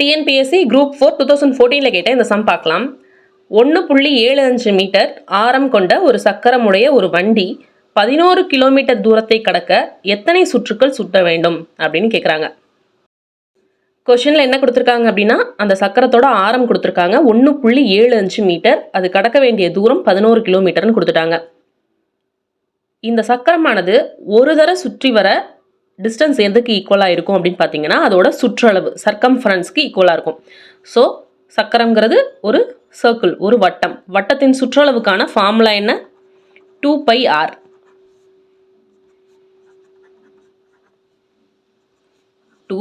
TNPSC group four two thousand ஃபோர்டீனில் கேட்ட இந்த some பார்க்கலாம். ஒன்று புள்ளி ஏழு அஞ்சு மீட்டர் ஆரம் கொண்ட ஒரு சக்கரமுடைய ஒரு வண்டி பதினோரு கிலோமீட்டர் தூரத்தை கடக்க எத்தனை சுற்றுக்கள் சுற்ற வேண்டும் அப்படின்னு கேட்குறாங்க கொஷனில் என்ன கொடுத்துருக்காங்க அப்படின்னா அந்த சக்கரத்தோட ஆரம் கொடுத்துருக்காங்க. ஒன்று புள்ளி ஏழு அஞ்சு மீட்டர். அது கடக்க வேண்டிய தூரம் பதினோரு கிலோமீட்டர்னு கொடுத்துட்டாங்க. இந்த சக்கரமானது ஒரு தர சுற்றி வர டிஸ்டன்ஸ் எதுக்கு ஈக்குவலாக இருக்கும் அப்படின்னு பார்த்தீங்கன்னா அதோட சுற்றளவு சர்க்கம்ஃபரன்ஸ்க்கு ஈக்குவலாக இருக்கும். ஸோ சக்கரங்கிறது ஒரு சர்க்கிள் ஒரு வட்டம். வட்டத்தின் சுற்றளவுக்கான ஃபார்முலா என்ன? டூ பை ஆர் டூ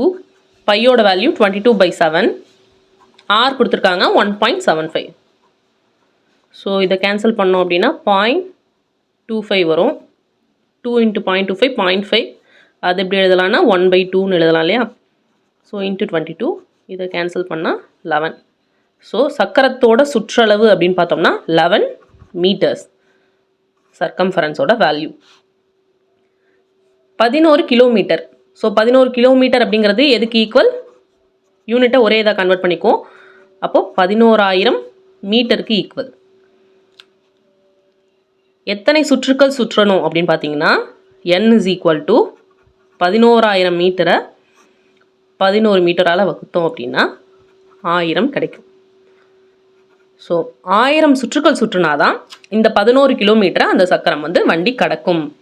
பையோட value twenty two by seven r கொடுத்துருக்காங்க one point seven five so இதை கேன்சல் பண்ணோம் அப்படின்னா பாயிண்ட் டூ ஃபைவ் வரும். Two into point two five point five அது எப்படி எழுதலாம்னா ஒன் பை டூன்னு எழுதலாம் இல்லையா? ஸோ இன்ட்டு டுவெண்ட்டி டூ இதை கேன்சல் பண்ணால் லெவன் ஸோ சக்கரத்தோட சுற்றளவு அப்படின்னு பார்த்தோம்னா லெவன் மீட்டர்ஸ் சர்க்கம்ஃபரன்ஸோட வேல்யூ பதினோரு கிலோமீட்டர் ஸோ பதினோரு கிலோமீட்டர் அப்படிங்கிறது எதுக்கு ஈக்குவல் யூனிட்டை ஒரே இதாக கன்வெர்ட் பண்ணிக்குவோம். அப்போது பதினோராயிரம் மீட்டருக்கு ஈக்குவல் எத்தனை சுற்றுக்கள் சுற்றணும் அப்படின்னு பார்த்தீங்கன்னா என் இஸ் ஈக்குவல் டு பதினோராயிரம் மீட்டரை பதினோரு மீட்டரால் வகுத்தோம் அப்படின்னா ஆயிரம் கிடைக்கும். ஸோ ஆயிரம் சுற்றுக்கள் சுற்றுனாதான் இந்த பதினோரு கிலோமீட்டரை அந்த சக்கரம் வந்து வண்டி கடக்கும்.